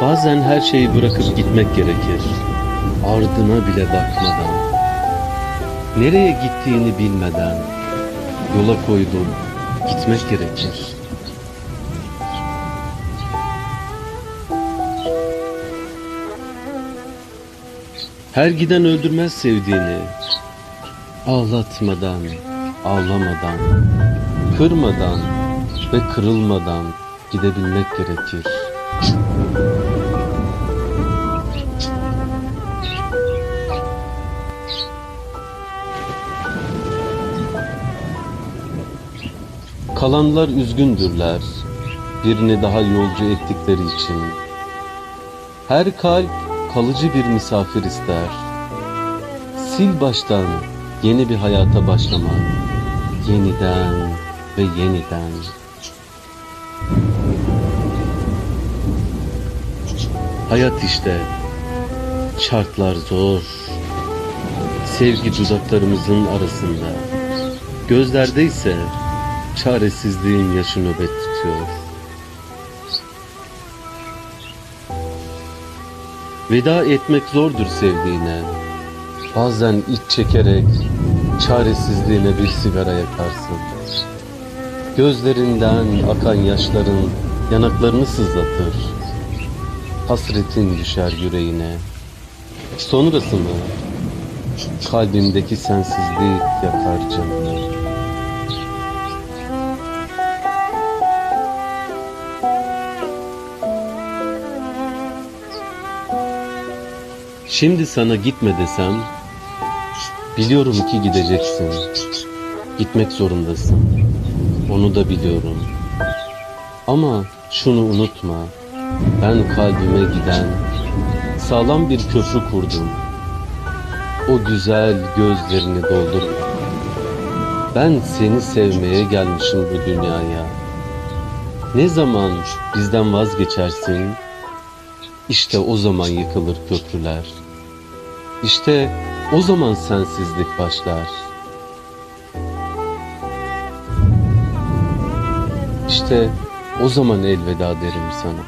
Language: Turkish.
Bazen her şeyi bırakıp gitmek gerekir. Ardına bile bakmadan. Nereye gittiğini bilmeden yola koydum. Gitmek gerekir. Her giden öldürmez sevdiğini. Ağlatmadan, ağlamadan, kırmadan ve kırılmadan gidebilmek gerekir. Kalanlar üzgündürler, birini daha yolcu ettikleri için. Her kalp kalıcı bir misafir ister. Sil baştan yeni bir hayata başlamak, yeniden ve yeniden. Hayat işte, şartlar zor. Sevgi dudaklarımızın arasında. Gözlerde ise çaresizliğin yaşı nöbet tutuyor. Veda etmek zordur sevdiğine. Bazen iç çekerek çaresizliğine bir sigara yakarsın. Gözlerinden akan yaşların yanaklarını sızlatır. Hasretin düşer yüreğine. Sonrası mı? Kalbindeki sensizlik yakar canını. Şimdi sana gitme desem, biliyorum ki gideceksin. Gitmek zorundasın. Onu da biliyorum. Ama şunu unutma. Ben kalbime giden sağlam bir köprü kurdum. O güzel gözlerini doldurma. Ben seni sevmeye gelmişim bu dünyaya. Ne zaman bizden vazgeçersin, işte o zaman yıkılır köprüler. İşte o zaman sensizlik başlar. İşte o zaman elveda derim sana.